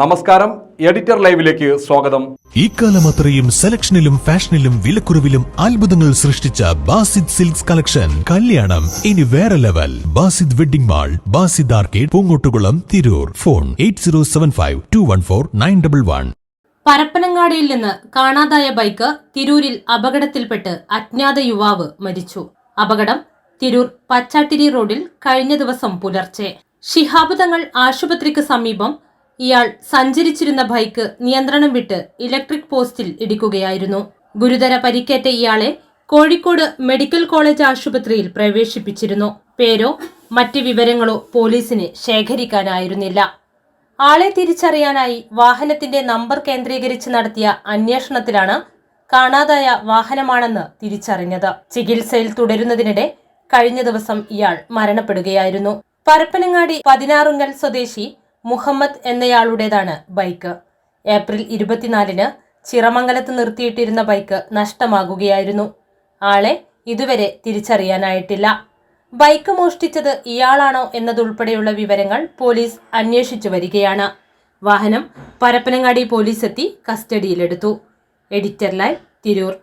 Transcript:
നമസ്കാരം എഡിറ്റർ ലൈവിലേക്ക് സ്വാഗതം. ഇക്കാലം അത്രയും സെലക്ഷനിലും ഫാഷനിലും വിലക്കുറവിലും അത്ഭുതങ്ങൾ സൃഷ്ടിച്ച ബാസിദ് സിൽക്സ് കളക്ഷൻ. കല്യാണം ഇനി വേറെ level. Basid wedding mall Basid arcade Poongottukulam Tirur. Phone eight zero seven five two one four nine double one. പരപ്പനങ്ങാടിയിൽ നിന്ന് കാണാതായ ബൈക്ക് തിരൂരിൽ അപകടത്തിൽപ്പെട്ട് അജ്ഞാത യുവാവ് മരിച്ചു. അപകടം തിരൂർ പച്ചാട്ടിരി റോഡിൽ കഴിഞ്ഞ ദിവസം പുലർച്ചെ. ഷിഹാബ് തങ്ങൾ ആശുപത്രിക്ക് സമീപം ഇയാൾ സഞ്ചരിച്ചിരുന്ന ബൈക്ക് നിയന്ത്രണം വിട്ട് ഇലക്ട്രിക് പോസ്റ്റിൽ ഇടിക്കുകയായിരുന്നു. ഗുരുതര പരിക്കേറ്റ ഇയാളെ കോഴിക്കോട് മെഡിക്കൽ കോളേജ് ആശുപത്രിയിൽ പ്രവേശിപ്പിച്ചിരുന്നു. പേരോ മറ്റ് വിവരങ്ങളോ പോലീസിന് ശേഖരിക്കാനായിരുന്നില്ല. ആളെ തിരിച്ചറിയാനായി വാഹനത്തിന്റെ നമ്പർ കേന്ദ്രീകരിച്ച് നടത്തിയ അന്വേഷണത്തിലാണ് കാണാതായ വാഹനമാണെന്ന് തിരിച്ചറിഞ്ഞത്. ചികിത്സയിൽ തുടരുന്നതിനിടെ കഴിഞ്ഞ ദിവസം ഇയാൾ മരണപ്പെടുകയായിരുന്നു. പരപ്പനങ്ങാടി പതിനാറുങ്കൽ സ്വദേശി മുഹമ്മദ് എന്നയാളുടേതാണ് ബൈക്ക്. ഏപ്രിൽ ഇരുപത്തിനാലിന് ചിറമംഗലത്ത് നിർത്തിയിട്ടിരുന്ന ബൈക്ക് നഷ്ടമാകുകയായിരുന്നു. ആളെ ഇതുവരെ തിരിച്ചറിയാനായിട്ടില്ല. ബൈക്ക് മോഷ്ടിച്ചത് ഇയാളാണോ എന്നതുൾപ്പെടെയുള്ള വിവരങ്ങൾ പോലീസ് അന്വേഷിച്ചു വരികയാണ്. വാഹനം പരപ്പനങ്ങാടി പോലീസ് എത്തി കസ്റ്റഡിയിലെടുത്തു. Editor live Tirur.